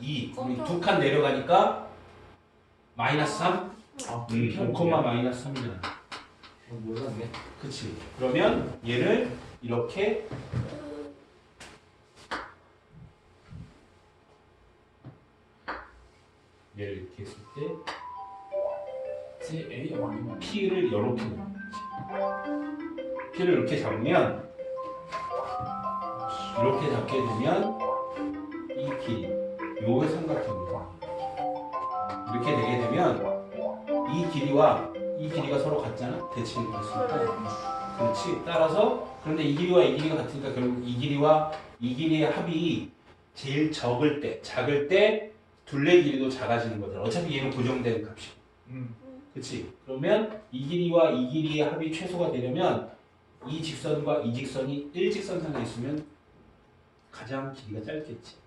2. 깜짝- 두칸 내려가니까 마이너스 3. 아, 음, 5콤마 마이너스 3이잖아. 어, 몰랐네. 그치. 그러면 얘를 이렇게 얘를 이렇게 했을 때 제 A 아니면 P를 이렇게 거지. P를 이렇게 잡으면 이렇게 잡게 되면 이 길이 요게 삼각형이야. 이렇게 되게 되면 이 길이와 이 길이가 서로 같잖아. 대칭이 됐으니까. 그렇지. 따라서 그런데 이 길이와 이 길이가 같으니까 결국 이 길이와 이 길이의 합이 제일 적을 때, 작을 때 둘레 길이도 작아지는 거잖아. 어차피 얘는 고정된 값이. 음. 그렇지. 그러면 이 길이와 이 길이의 합이 최소가 되려면 이 직선과 이 직선이 일직선상에 있으면 가장 길이가 짧겠지.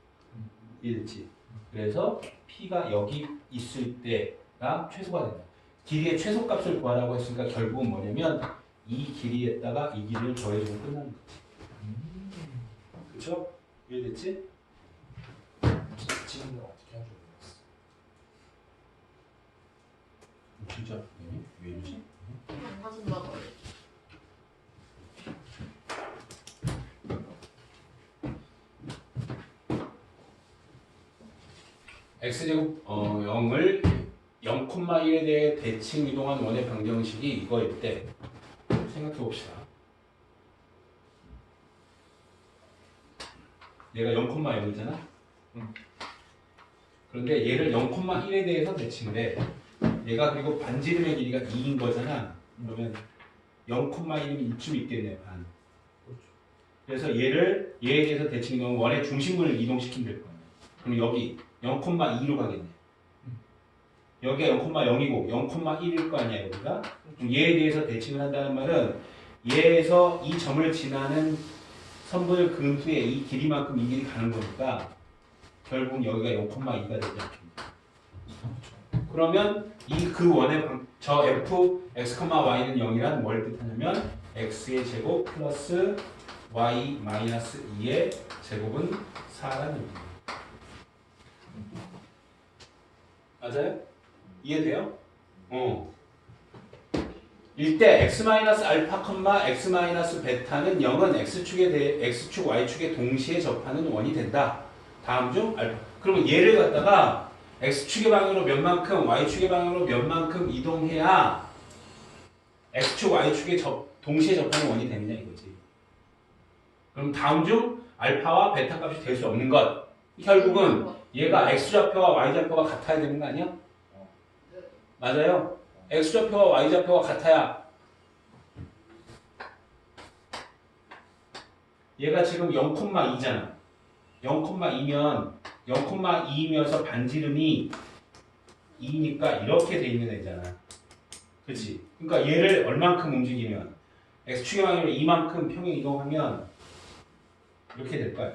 이해됐지? 그래서 P가 여기 있을 때가 최소가 된다. 길이의 최소값을 구하라고 했으니까 결국은 뭐냐면 이 길이에다가 이 길이를 더해주면 끝나는 거지. 그렇죠? 이해됐지? 지금 어떻게 하죠? 진짜 왜, 왜 이러지? 안 가진다고 x제곱 어, 0을 0,1에 대해 대칭 이동한 원의 방정식이 이거일 때 생각해 봅시다. 얘가 0,0이잖아. 음. 그런데 얘를 0,1에 대해서 대칭을 해. 얘가 그리고 반지름의 길이가 2인 거잖아. 그러면 0,1이면 이쯤 있겠네 반. 그렇죠. 그래서 얘를 얘에 대해서 대칭 이동하면 원의 중심을 이동시키면 될 거야. 그럼 여기 0,2로 가겠네. 여기가 0,0이고 0,1일 거 아니야 여기가. 얘에 대해서 대칭을 한다는 말은 얘에서 이 점을 지나는 선분을 그은 후에 이 길이만큼 이 길이 가는 거니까 결국 여기가 0,2가 되지 않겠냐. 그러면 이 그 원의 방, 저 f x, y는 0이란 뭘 뜻하냐면 x의 제곱 플러스 y 마이너스 2의 제곱은 4라는 얘기입니다. 맞아요? 이해돼요? 어. 일때 x 마이너스 알파 컴마 x 마이너스 베타는 0은 x축에 대해 x축 y축에 동시에 접하는 원이 된다. 다음 중 알파. 그러면 얘를 갖다가 x축의 방향으로 몇 만큼 y축의 방향으로 몇 만큼 이동해야 x축 y축에 접, 동시에 접하는 원이 되느냐 이거지. 그럼 다음 중 알파와 베타 값이 될 수 없는 것. 결국은 얘가 x좌표와 y좌표가 같아야 되는 거 아니야? 네. 맞아요. x좌표와 y좌표가 같아야 얘가 지금 0,2잖아. 0,2면 0,2이면서 반지름이 2니까 이렇게 돼 있는 애잖아. 그렇지? 그러니까 얘를 얼만큼 움직이면 x축의 방향으로 이만큼 평행 이동하면 이렇게 될 거야.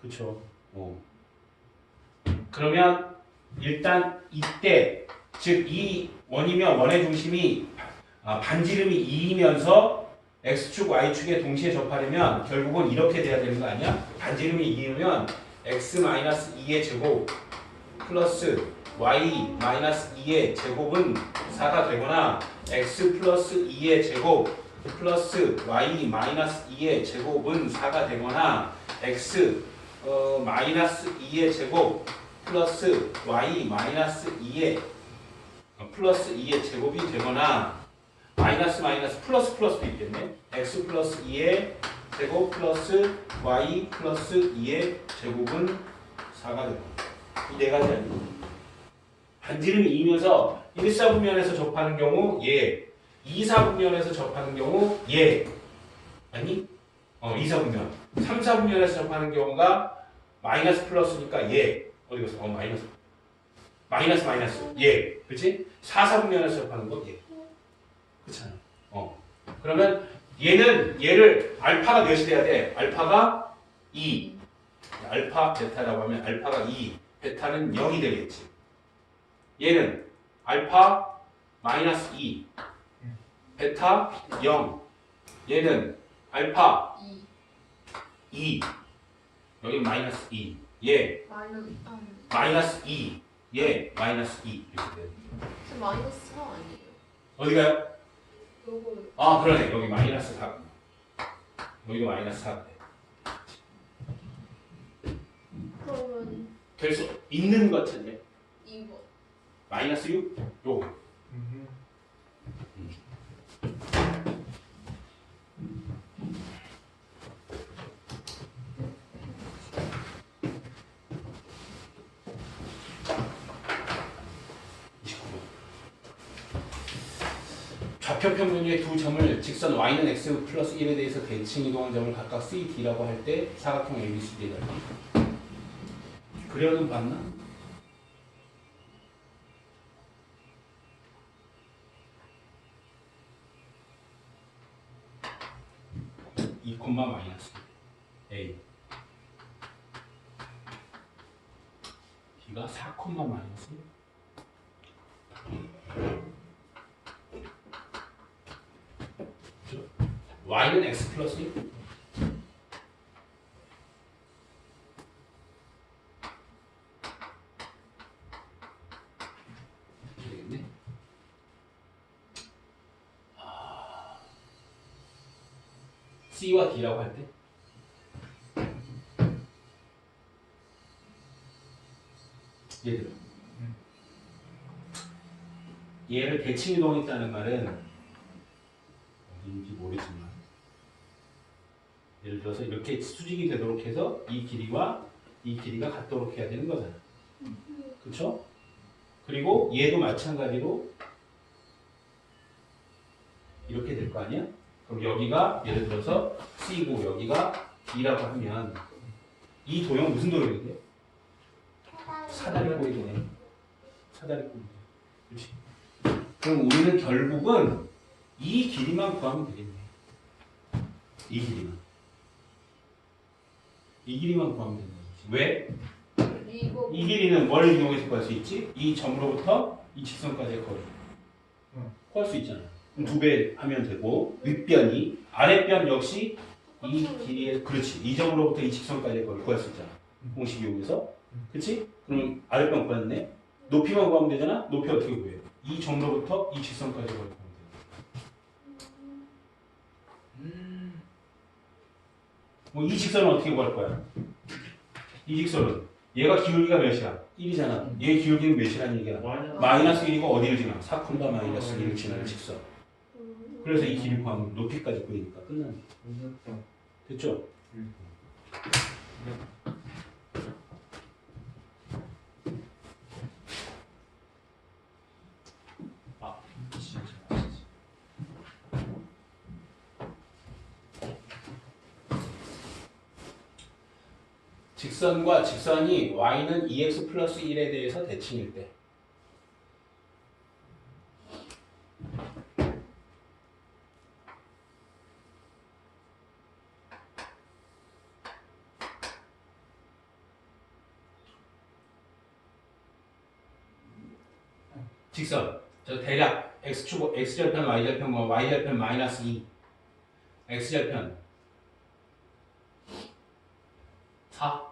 그렇죠. 어. 그러면 일단 이때 즉 이 원이면 원의 중심이 아, 반지름이 2이면서 x축, y축에 동시에 접하려면 결국은 이렇게 돼야 되는 거 아니야? 반지름이 2이면 x-2의 제곱 플러스 y-2의 제곱은 4가 되거나 x 플러스 2의 제곱 플러스 y-2의 제곱은 4가 되거나 x 어, 마이너스 2의 제곱 플러스 y 마이너스 2의 어, 플러스 2의 제곱이 되거나 마이너스 마이너스 플러스 플러스도 있겠네. x 플러스 2의 제곱 플러스 y 플러스 2의 제곱은 4가 되고 이네 가지 아니고 반지름이 2면서 1, 4분면에서 접하는 경우 얘 2, 4분면에서 접하는 경우 얘 아니? 어 2, 4분면 3, 4분면에서 접하는 경우가 마이너스 플러스니까 얘 어디 갔어? 어 마이너스 마이너스 마이너스 얘 그렇지? 4, 4분면에서 접하는 거 얘. 그렇잖아. 어. 그러면 얘는 얘를 알파가 몇이 돼야 돼? 알파가 2. 알파 베타라고 하면 알파가 2, 베타는 0이 되겠지. 얘는 알파 마이너스 2, 베타 0. 얘는 알파 2. 2. 여기 마이너스 2. 얘 마이너스 아, 마이너스 2, 얘 마이너스 2 이렇게 돼요. 지금 마이너스 4 아니에요? 어디가요? 요거를 아 그러네. 여기 마이너스 4 여기도 마이너스 4 그러면 될 수 있는 것 같은데? 2번 마이너스 6 요거 좌표 평면의 두 점을 직선 y는 x 플러스 1에 대해서 대칭 이동한 점을 각각 c, d라고 할 때 사각형 ABCD에 달리 그려는 봤나? 이 마이너스 A. B가 4 콤마 마이너스 그죠? Y는 X 플러스 1 되겠네. C와 D라고 할 때? 얘들아 얘를 대칭 이동했다는 말은 어디인지 모르지만 예를 들어서 이렇게 수직이 되도록 해서 이 길이와 이 길이가 같도록 해야 되는 거잖아 그렇죠? 그리고 얘도 마찬가지로 이렇게 될 거 아니야? 그럼 여기가 예를 들어서 C고 여기가 D라고 하면 이 도형 무슨 도형이 돼? 사다리 도형. 사다리 꼬리. 그렇지. 그럼 우리는 결국은 이 길이만 구하면 되겠네. 이 길이만. 이 길이만 구하면 되는 거지. 왜? 이거 이 길이는 뭘 이용해서 구할 수 있지? 이 점으로부터 이 직선까지의 거리. 응. 구할 수 있잖아. 그럼 두배 하면 되고 윗변이 아랫변 역시 이 길이의 그렇지 이 점으로부터 이 직선까지의 거리 구할 수 있잖아. 공식 이용해서 그렇지? 그럼 아랫변 구했네. 높이만 구하면 되잖아. 높이 어떻게 구해? 이 점으로부터 이 직선까지의 거리 구하면 돼. 음. 뭐 이 직선은 어떻게 구할 거야? 이 직선은 얘가 기울기가 몇이야? 1이잖아. 얘 기울기는 몇이라는 얘기야? 마이너스 마이너스 1이고 어디를 지나? 4, 마이너스 1을 지나는 직선. 음, 그래서 이 길이 구하면 높이까지 구니까 끝나는 거야. 무슨 됐죠? 아 진짜 맛있지. 직선과 직선이 y는 2x 플러스 1에 대해서 대칭일 때. 직선. 저 대략 x축 x절편 y절편과 y절편 마이너스 2 x절편 4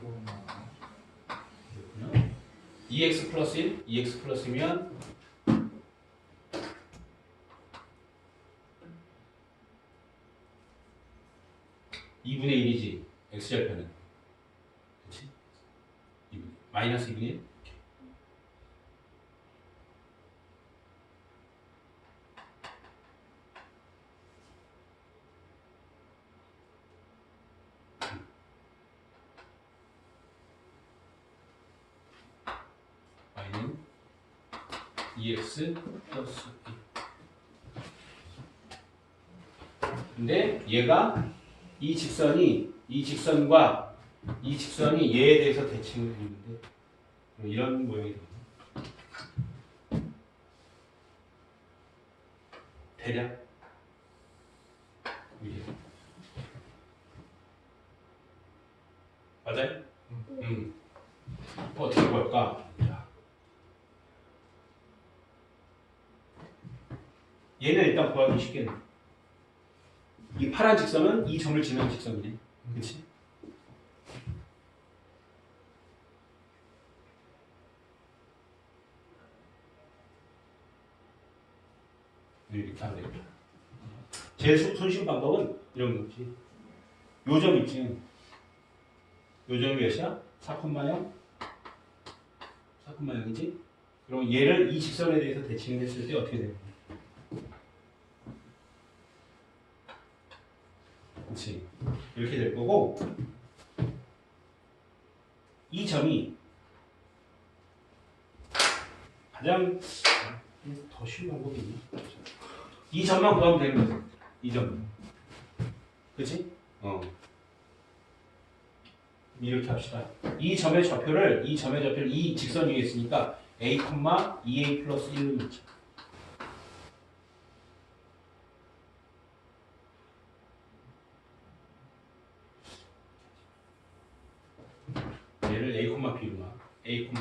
거. 2x 플러스 1, 2x 플러스면 이분의 1이지 x절편은 그렇지? 2분의 마이너스 2분의 1 y는 2x 플러스 1 근데 얘가 이 직선이 이 직선과 이 직선이 얘에 대해서 대칭을 해주는데 이런 모양이 됩니다. 대략 이게 맞아요? 음. 어떻게 볼까? 얘는 일단 구하기 쉽겠네. 이 파란 직선은 이 점을 지나는 직선이네. 그렇지? 이렇게 하면 되겠다. 제일 손- 손쉬운 방법은 이런 거지. 요점 있지. 요점이 몇이야? 4,0? 4,0이지? 그럼 얘를 이 직선에 대해서 대칭을 했을 때 어떻게 돼요? 그렇지. 이렇게 될 거고 이 점이 가장 더 쉬운 방법이 있나? 이 점만 구하면 되는 거지. 이 점. 그렇지? 어. 이렇게 합시다. 이 점의 좌표를 이 점의 좌표를 이 직선 위에 있으니까 a, 2a 플러스 1로 놓자. 얘를 a, b로 놔. a, b.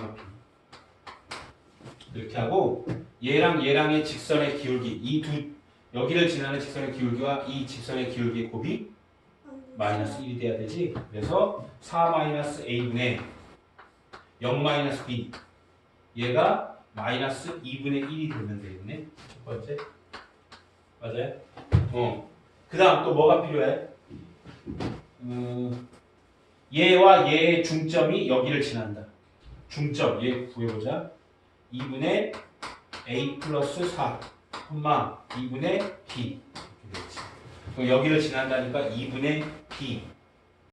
이렇게 하고 얘랑 얘랑의 직선의 기울기 이 두 여기를 지나는 직선의 기울기와 이 직선의 기울기의 곱이 마이너스 1이 돼야 되지. 그래서 4 마이너스 a분의 0 마이너스 b 얘가 마이너스 2분의 1이 되면 되겠네. 첫 번째. 맞아요? 어. 그 다음 또 뭐가 필요해? 음, 얘와 얘의 중점이 여기를 지난다. 중점, 얘 구해보자. 2분의 a 플러스 4, 콤마 2분의 b. 여기를 지난다니까 2분의 b